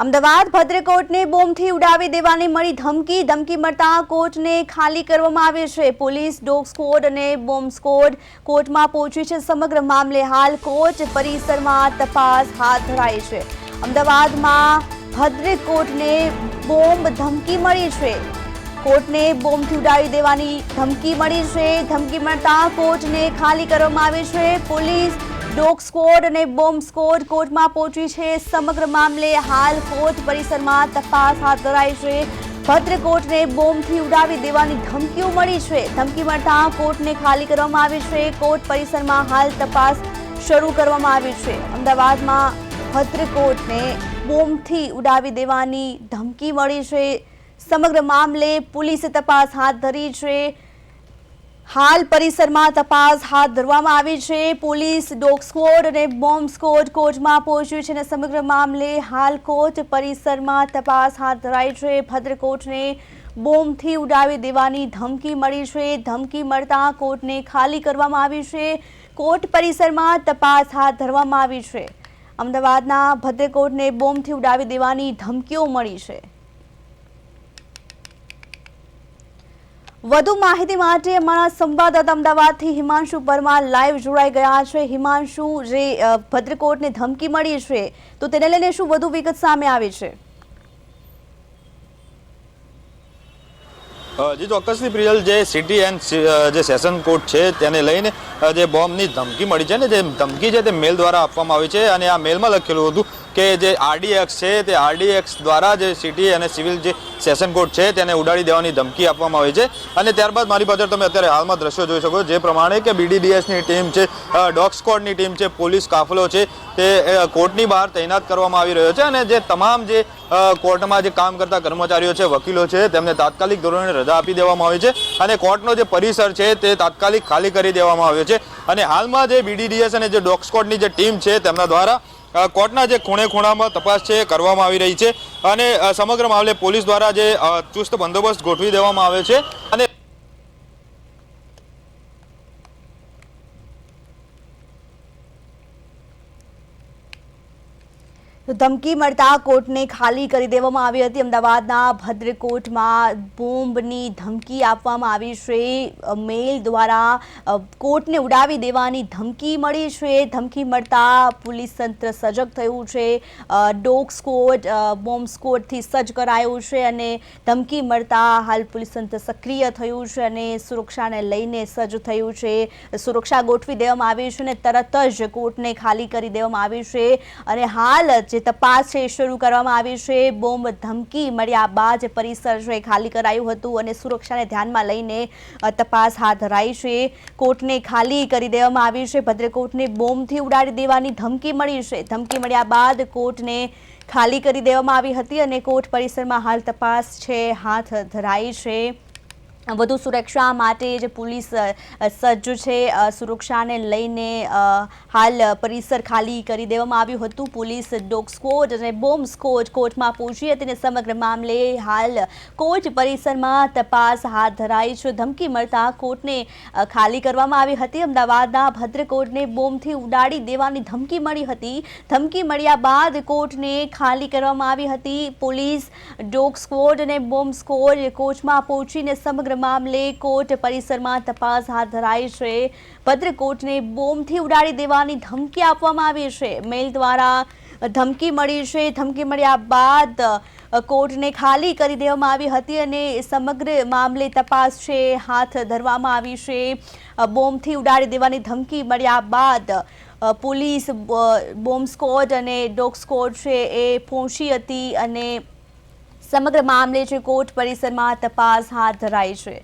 અમદાવાદ ભદ્રકોટને બોમ્બથી ઉડાવી દેવાની મળી ધમકી. ધમકી મળતા કોર્ટને ખાલી કરવામાં આવે છે. પોલીસ ડોગ સ્કોડ અને બોમ્બ સ્કોડ કોર્ટમાં પહોંચી છે સમગ્ર મામલે હાલ કોર્ટ પરિસરમાં તપાસ હાથ ધરાઈ છે. અમદાવાદમાં ભદ્રકોટને બોમ્બ ધમકી મળી છે. કોર્ટને બોમ્બથી ઉડાવી દેવાની ધમકી મળી છે. ધમકી મળતા કોર્ટને ખાલી કરવામાં આવે છે. પોલીસ ડોગ સ્કોડ અને બોમ્બ સ્કોડ કોર્ટમાં પહોંચી છે. સમગ્ર મામલે હાલ કોર્ટ પરિસરમાં તપાસ હાથ ધરાઈ છે. ભદ્રકોટને બોમ્બથી ઉડાવી દેવાની ધમકીઓ મળી છે. ધમકી મળતા કોર્ટને ખાલી કરવામાં આવી છે. કોર્ટ પરિસરમાં હાલ તપાસ શરૂ કરવામાં આવી છે. અમદાવાદમાં ભદ્રકોટને બોમ્બથી ઉડાવી દેવાની ધમકી મળી છે. સમગ્ર મામલે પોલીસે તપાસ હાથ ધરી છે. હાલ પરિસરમાં તપાસ હાથ ધરવામાં આવી છે. પોલીસ ડોગ સ્કોડ અને બોમ્બ સ્કોડ કોર્ટમાં પહોંચ્યું છે અને સમગ્ર મામલે હાલ કોર્ટ પરિસરમાં તપાસ હાથ ધરાઈ છે. ભદ્રકોટને બોમ્બથી ઉડાવી દેવાની ધમકી મળી છે. ધમકી મળતા કોર્ટને ખાલી કરવામાં આવી છે. કોર્ટ પરિસરમાં તપાસ હાથ ધરવામાં આવી છે. અમદાવાદના ભદ્રકોટને બોમ્બથી ઉડાવી દેવાની ધમકીઓ મળી છે. વધુ માહિતી માટે અમારા સંવાદદાતા અમદાવાદથી હિમાંશુ પરમાર લાઈવ જોડાઈ ગયા છે. હિમાંશુ, જે ભદ્રકોટની ધમકી મળી છે, તો તેને લઈને શું વધુ વિગત સામે આવી છે? જે ચોક્કસની પ્રિયલ, જે સિટી એન્ડ જે સેશન કોર્ટ છે, તેને લઈને જે બોમ્બની ધમકી મળી છે ને જે ધમકી છે તે મેલ દ્વારા આપવામાં આવી છે અને આ મેલમાં લખેલું હતું કે જે આરડીએક્સ છે તે આરડીએક્સ દ્વારા જે સિટી અને સિવિલ જે સેશન કોર્ટ છે તેને ઉડાડી દેવાની ધમકી આપવામાં આવી છે. અને ત્યારબાદ મારી પાછળ તમે અત્યારે હાલમાં દ્રશ્યો જોઈ શકો જે પ્રમાણે કે બીડીડીએસની ટીમ છે ડોગ સ્કોડની ટીમ છે, પોલીસ કાફલો છે, તે કોર્ટની બહાર તૈનાત કરવામાં આવી રહ્યો છે. અને જે તમામ જે કોર્ટમાં જે કામ કરતા કર્મચારીઓ છે, વકીલો છે, તેમને તાત્કાલિક ધોરણે રજા આપી દેવામાં આવી છે. અને કોર્ટનો જે પરિસર છે તે તાત્કાલિક ખાલી કરી દેવામાં આવ્યો છે. અને હાલમાં જે બીડીડીએસ અને જે ડોગ સ્કોડની જે ટીમ છે તેમના દ્વારા કોર્ટના જે ખૂણે ખૂણામાં તપાસ છે કરવામાં આવી રહી છે અને સમગ્ર મામલે પોલીસ દ્વારા જે ચુસ્ત બંદોબસ્ત ગોઠવી દેવામાં આવે છે અને તો ધમકી મળતા કોર્ટને ખાલી કરી દેવામાં આવી હતી. અમદાવાદના ભદ્રકોટમાં બોમ્બની ધમકી આપવામાં આવી છે. મેલ દ્વારા કોર્ટને ઉડાવી દેવાની ધમકી મળી છે. ધમકી મળતા પોલીસ તંત્ર સજગ થયું છે. ડોગ સ્કોટ બોમ્બ સ્કોટથી સજ્જ કરાયું છે અને ધમકી મળતા હાલ પોલીસ તંત્ર સક્રિય થયું છે અને સુરક્ષાને લઈને સજ્જ થયું છે. સુરક્ષા ગોઠવી દેવામાં આવી છે અને તરત જ કોર્ટને ખાલી કરી દેવામાં આવી છે. અને હાલ જે તપાસ છે શરૂ કરવામાં આવી છે. બોમ્બ ધમકી મળ્યા બાદ પરિસર છે ખાલી કરાયું હતું અને સુરક્ષાને ધ્યાનમાં લઈને તપાસ હાથ ધરાઈ છે. કોર્ટને ખાલી કરી દેવામાં આવી છે. ભદ્રકોટને બોમ્બથી ઉડાડી દેવાની ધમકી મળી છે. ધમકી મળ્યા બાદ કોર્ટને ખાલી કરી દેવામાં આવી હતી અને કોર્ટ પરિસરમાં હાલ તપાસ છે, હાથ ધરાઈ છે. વધુ સુરક્ષા માટે જે પોલીસ સજ્જ છે સુરક્ષાને લઈને હાલ પરિસર ખાલી કરી દેવામાં આવ્યું હતું. પોલીસ ડોગ સ્કોડ અને બોમ્બ સ્કોડ કોર્ટમાં પહોંચી હતી અને સમગ્ર મામલે હાલ કોર્ટ પરિસરમાં તપાસ હાથ ધરાઈ છે. ધમકી મળતા કોર્ટને ખાલી કરવામાં આવી હતી. અમદાવાદના ભદ્રકોટને બોમ્બથી ઉડાડી દેવાની ધમકી મળી હતી. ધમકી મળ્યા બાદ કોર્ટને ખાલી કરવામાં આવી હતી. પોલીસ ડોગ સ્કોડ અને બોમ્બ સ્કોડ કોર્ટમાં પહોંચીને સમગ્ર મામલે કોર્ટ પરિસરમાં તપાસ હાથ ધરાઈ છે. ભદ્રકોટને બોમ્બથી ઉડાડી દેવાની ધમકી આપવામાં આવી છે. મેલ દ્વારા ધમકી મળી છે. ધમકી મળ્યા બાદ કોર્ટને ખાલી કરી દેવામાં આવી હતી અને સમગ્ર મામલે તપાસ છે. હાથ ધરવામાં આવી છે. બોમ્બથી ઉડાડી દેવાની ધમકી મળ્યા બાદ પોલીસ બોમ્બ સ્કોડ અને ડોગ સ્કોડ છે એ પહોંચી હતી અને સમગ્ર મામલે છે કોર્ટ પરિસરમાં તપાસ હાથ ધરાઈ છે.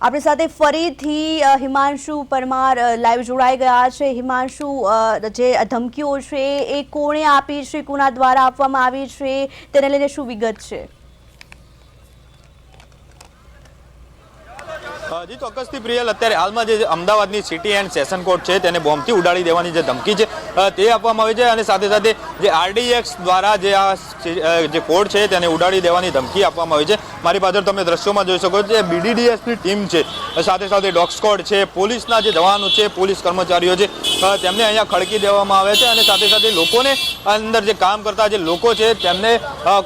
આપણી સાથે ફરીથી હિમાંશુ પરમાર લાઈવ જોડાઈ ગયા છે. હિમાંશુ જે ધમકીઓ છે, એ કોણે આપી છે, કોના દ્વારા આપવામાં આવી છે, તેને લઈને શું વિગત છે? જી, ચોક્કસથી પ્રિયલ અત્યારે હાલમાં જે અમદાવાદની સિટી એન્ડ સેશન કોર્ટ છે, તેને બોમ્બથી ઉડાડી દેવાની જે ધમકી છે તે આપવામાં આવી છે અને સાથે સાથે જે આરડીએક્સ દ્વારા જે આ જે કોર્ટ છે, તેને ઉડાડી દેવાની ધમકી આપવામાં આવી છે. મારી પાછળ તમે દ્રશ્યોમાં જોઈ શકો છો જે બીડીડીએસની ટીમ છે સાથે સાથે ડોગ છે, પોલીસના જે જવાનો છે, પોલીસ કર્મચારીઓ છે તેમને અહીંયા ખડકી દેવામાં આવે છે અને સાથે સાથે લોકોને અંદર જે કામ કરતા જે લોકો છે, તેમને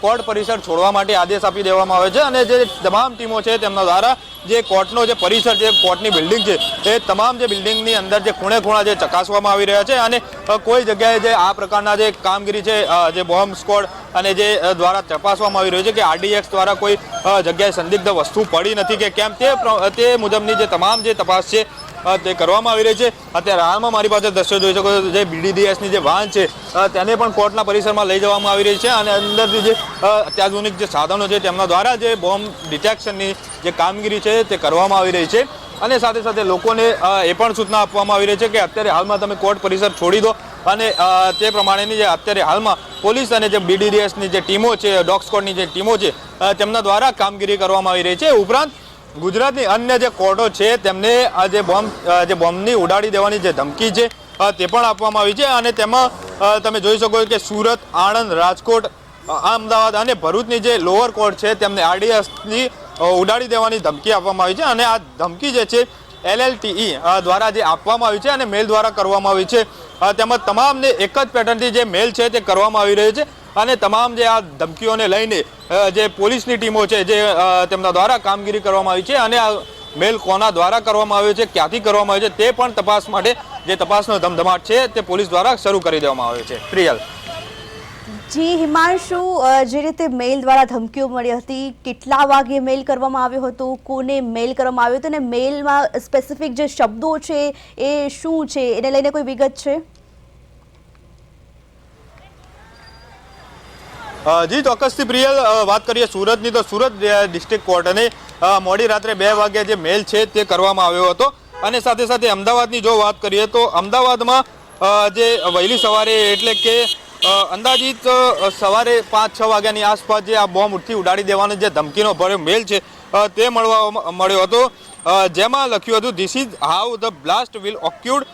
કોર્ટ પરિસર છોડવા માટે આદેશ આપી દેવામાં આવે છે અને જે તમામ ટીમો છે, તેમના દ્વારા જે કોર્ટનો જે પરિસર છે કોર્ટની બિલ્ડિંગ છે, એ તમામ જે બિલ્ડિંગની અંદર જે ખૂણે ખૂણા જે ચકાસવામાં આવી રહ્યા છે અને કોઈ જગ્યાએ જે આ પ્રકારના જે કામગીરી છે જે બોમ્બ સ્કોડ અને જે દ્વારા તપાસવામાં આવી રહ્યું છે કે આરડીએક્સ દ્વારા કોઈ જગ્યાએ સંદિગ્ધ વસ્તુ પડી નથી કે કેમ, તે તે મુજબની જે તમામ જે તપાસ છે તે કરવામાં આવી રહી છે. અત્યારે હાલમાં મારી પાસે દ્રશ્યો જોઈ શકો છો. જે બીડીડીએસની જે વાહન છે તેને પણ કોર્ટના પરિસરમાં લઈ જવામાં આવી રહી છે અને અંદરથી જે અત્યાધુનિક જે સાધનો છે તેમના દ્વારા જે બોમ્બ ડિટેક્શનની જે કામગીરી છે તે કરવામાં આવી રહી છે. અને સાથે સાથે લોકોને એ પણ સૂચના આપવામાં આવી રહી છે કે અત્યારે હાલમાં તમે કોર્ટ પરિસર છોડી દો અને તે પ્રમાણેની જે અત્યારે હાલમાં પોલીસ અને જે બીડીડીએસની જે ટીમો છે, ડોગ સ્કોડની જે ટીમો છે તેમના દ્વારા કામગીરી કરવામાં આવી રહી છે. ઉપરાંત ગુજરાતની અન્ય જે કોર્ટો છે, તેમને આ જે બોમ્બ જે બોમ્બની ઉડાડી દેવાની જે ધમકી છે તે પણ આપવામાં આવી છે અને તેમાં તમે જોઈ શકો કે સુરત, આણંદ, રાજકોટ અમદાવાદ અને ભરૂચની જે લોઅર કોર્ટ છે, તેમને આરડીએસની ઉડાડી દેવાની ધમકી આપવામાં આવી છે અને આ ધમકી જે છે, એલએલટીઈ દ્વારા જે આપવામાં આવી છે અને મેલ દ્વારા કરવામાં આવી છે. તેમજ તમામને એક જ પેટર્નથી જે મેલ છે, તે કરવામાં આવી રહ્યું છે. અને તમામ જે આ ધમકીઓને લઈને જે પોલીસની ટીમો છે, જે તેમના દ્વારા કામગીરી કરવામાં આવી છે અને આ મેલ કોના દ્વારા કરવામાં આવ્યો છે, ક્યાંથી કરવામાં આવ્યો છે, તે પણ તપાસ માટે જે તપાસનો ધમધમાટ છે, તે પોલીસ દ્વારા શરૂ કરી દેવામાં આવ્યો છે. પ્રિયલ. જી, હિમાંશુ જે રીતે મેલ દ્વારા ધમકીઓ મળી હતી, કેટલા વાગે મેલ કરવામાં આવ્યો હતો, કોને મેલ કરવામાં આવ્યો હતો, અને મેલમાં સ્પેસિફિક જે શબ્દો છે, એ શું છે, એને લઈને કોઈ વિગત છે? જી, ચોક્કસથી પ્રિયલ વાત કરીએ સુરતની, તો સુરત ડિસ્ટ્રિક્ટ કોર્ટને મોડી રાત્રે બે વાગ્યા જે મેલ છે તે કરવામાં આવ્યો હતો. અને સાથે સાથે અમદાવાદની જો વાત કરીએ તો અમદાવાદમાં જે વહેલી સવારે એટલે કે અંદાજિત સવારે પાંચ છ વાગ્યાની આસપાસ જે આ બોમ્બથી ઉડાડી દેવાનો જે ધમકીનો ભર્યો મેલ છે તે મળવા, મળ્યો હતો. જેમાં લખ્યું હતું this is how the blast will occurred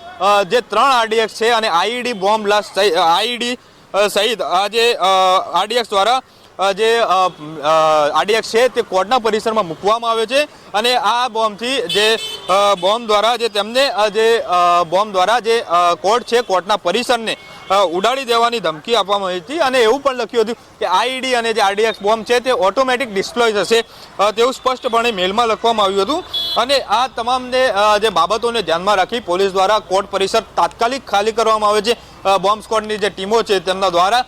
જે ત્રણ આરડીએક્સ છે અને આઈઈડી બોમ્બ બ્લાસ્ટ આઈઈડી સહિત આજે આરડીએક્સ દ્વારા જે આરડીએક્સ છે તે કોર્ટના પરિસરમાં મૂકવામાં આવ્યો છે અને આ બોમ્બથી જે બોમ્બ દ્વારા જે તેમને જે બોમ્બ દ્વારા જે કોર્ટ છે કોર્ટના પરિસરને ઉડાડી દેવાની ધમકી આપવામાં આવી હતી અને એવું પણ લખ્યું હતું કે આઈડી અને જે આરડીએક્સ બોમ્બ છે તે ઓટોમેટિક ડિસ્પ્લોય થશે. તેવું સ્પષ્ટપણે મેલમાં લખવામાં આવ્યું હતું. અને આ તમામને જે બાબતોને ધ્યાનમાં રાખી પોલીસ દ્વારા કોર્ટ પરિસર તાત્કાલિક ખાલી કરવામાં આવે છે. બોમ્બ સ્કોડની જે ટીમો છે તેમના દ્વારા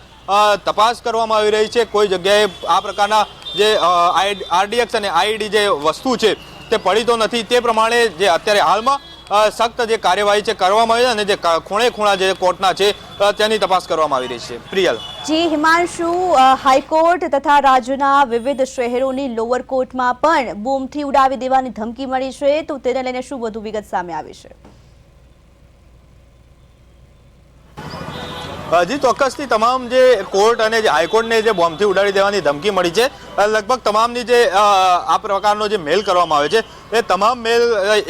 તપાસ કરવામાં આવી રહી છે. કોઈ જગ્યાએ આ પ્રકારના જે આરડીએક્સ અને આઈડી જે વસ્તુ છે તે પડી તો નથી. તે પ્રમાણે જે અત્યારે હાલમાં સખ્ત જે કાર્યવાહી છે કરવામાં આવી છે અને જે ખૂણે ખૂણા જે કોર્ટના છે તેની તપાસ કરવામાં આવી રહી છે. પ્રિયલ. જી, હિમાંશુ હાઈકોર્ટ તથા રાજ્યના વિવિધ શહેરોની લોઅર કોર્ટમાં પણ બૂમથી ઉડાવી દેવાની ધમકી મળી છે, તો તેને લઈને શું વધુ વિગત સામે આવી છે? હજી ચોક્કસથી તમામ જે કોર્ટ અને જે હાઈકોર્ટને જે બોમ્બથી ઉડાડી દેવાની ધમકી મળી છે લગભગ તમામની જે આ પ્રકારનો જે મેલ કરવામાં આવે છે, એ તમામ મેલ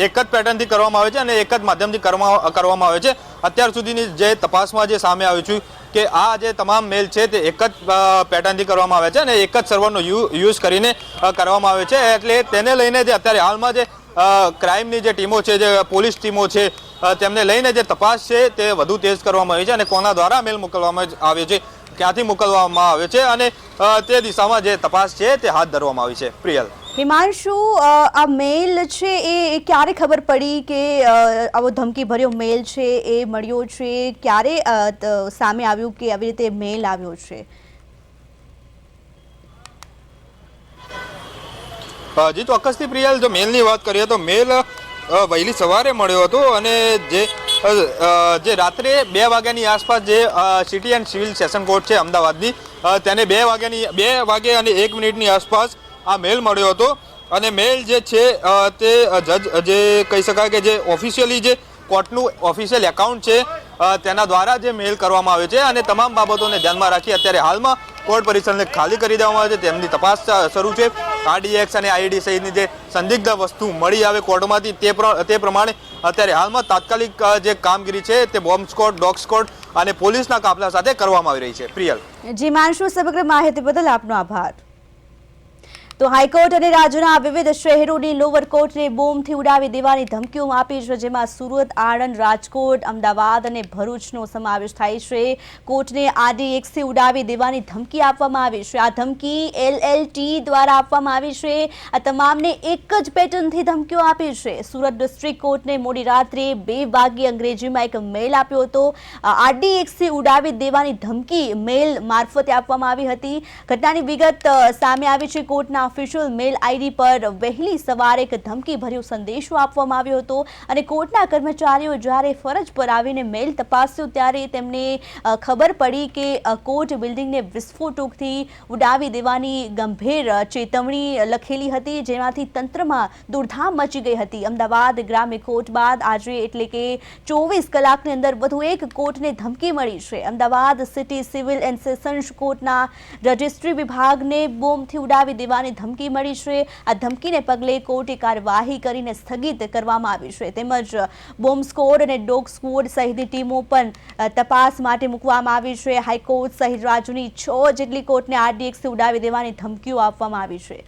એક જ પેટર્નથી કરવામાં આવે છે અને એક જ માધ્યમથી કરવા- કરવામાં આવે છે. અત્યાર સુધીની જે તપાસમાં જે સામે આવ્યું છું કે આ જે તમામ મેલ છે તે એક જ પેટર્નથી કરવામાં આવે છે અને એક જ સર્વરનો યુઝ કરીને કરવામાં આવે છે. એટલે તેને લઈને જે અત્યારે હાલમાં જે ક્રાઇમની જે ટીમો છે, જે પોલીસ ટીમો છે તેમને લઈને જે તપાસ છે તે વધુ તેજ કરવામાં આવી છે અને કોના દ્વારા મેલ મોકલવામાં આવે છે ક્યાંથી મોકલવામાં આવે છે અને તે દિશામાં જે તપાસ છે તે હાથ ધરવામાં આવી છે. પ્રિયલ. હિમાંશુ આ મેલ છે એ ક્યારે ખબર પડી કે આવો ધમકી ભર્યો મેલ છે એ મળ્યો છે? ક્યારે સામે આવ્યું કે આવી રીતે મેલ આવ્યો છે? જી ચોક્કસથી પ્રિયલ જો મેલની વાત કરીએ તો મેલ વહેલી સવારે મળ્યો હતો અને જે જે રાત્રે બે વાગ્યાની આસપાસ જે city and civil session court છે અમદાવાદની તેને બે વાગ્યાની, બે વાગે અને એક મિનિટની આસપાસ આ મેલ મળ્યો હતો. અને મેલ જે છે તે જજ, જે કહી શકાય કે જે ઓફિશિયલી જે કોર્ટનું ઓફિશિયલ એકાઉન્ટ છે તેના દ્વારા જે મેલ કરવામાં આવે છે અને તમામ બાબતોને ધ્યાનમાં રાખી અત્યારે હાલમાં કોર્ટ પરિસરને ખાલી કરી દેવામાં આવે છે. તેમની તપાસ શરૂ છે. આરડીએક્સ અને આઈડી સહિતની જે સંદિગ્ધ વસ્તુ મળી આવે કોર્ટમાંથી તે તે પ્રમાણે અત્યારે હાલમાં તાત્કાલિક જે કામગીરી છે તે બોમ્બ સ્કોડ ડોગ સ્કોડ અને પોલીસના કાફલા સાથે કરવામાં આવી રહી છે. પ્રિયલ. જી માનશુ સમગ્ર માહિતી બદલ આપનો આભાર. તો હાઈકોર્ટ અને રાજ્યના વિવિધ શહેરોની લોવર કોર્ટને બોમ્બથી ઉડાવી દેવાની ધમકીઓ આપી છે, જેમાં સુરત, આણંદ, રાજકોટ, અમદાવાદ અને ભરૂચનો સમાવેશ થાય છે. કોર્ટને આરડીએક્સથી ઉડાવી દેવાની ધમકી આપવામાં આવી છે. આ ધમકી એલએલટી દ્વારા આપવામાં આવી છે. આ તમામને એક જ પેટર્નથી ધમકીઓ આપી છે. સુરત ડિસ્ટ્રિક્ટ કોર્ટને મોડી રાત્રે બે વાગ્યે અંગ્રેજીમાં એક મેલ આપ્યો હતો. આડી એકથી ઉડાવી દેવાની ધમકી મેલ મારફતે આપવામાં આવી હતી. ઘટનાની વિગત સામે આવી છે કોર્ટના ઓફિશિયલ મેલ આઈડી પર વહેલી સવારે એક ધમકી ભર્યો સંદેશો આપવામાં આવ્યો હતો અને કોર્ટના કર્મચારીઓ જ્યારે ફરજ પર આવીને મેલ તપાસ્યો ત્યારે તેમને ખબર પડી કે કોર્ટ બિલ્ડિંગને વિસ્ફોટકથી ઉડાવી દેવાની ગંભીર ચેતવણી લખેલી હતી, જેનાથી તંત્રમાં દોડધામ મચી ગઈ હતી. અમદાવાદ ગ્રામ્ય કોર્ટ બાદ આજે એટલે કે ચોવીસ કલાકની અંદર વધુ એક કોર્ટને ધમકી મળી છે. Ahmedabad city civil and sessions કોર્ટના રજિસ્ટ્રી વિભાગને બોમ્બથી ઉડાવી દેવાની ધમકી મળી છે. આ ધમકીને પગલે કોર્ટે કાર્યવાહી કરીને સ્થગિત કરવામાં આવી છે. તેમજ બોમ્બ સ્કોડ અને ડોગ સ્કોડ સહિતની ટીમો પણ તપાસ માટે મૂકવામાં આવી છે. હાઈકોર્ટ સહિત રાજ્યની છ જેટલી કોર્ટને આરડીએક્સથી ઉડાવી દેવાની ધમકીઓ આપવામાં આવી છે.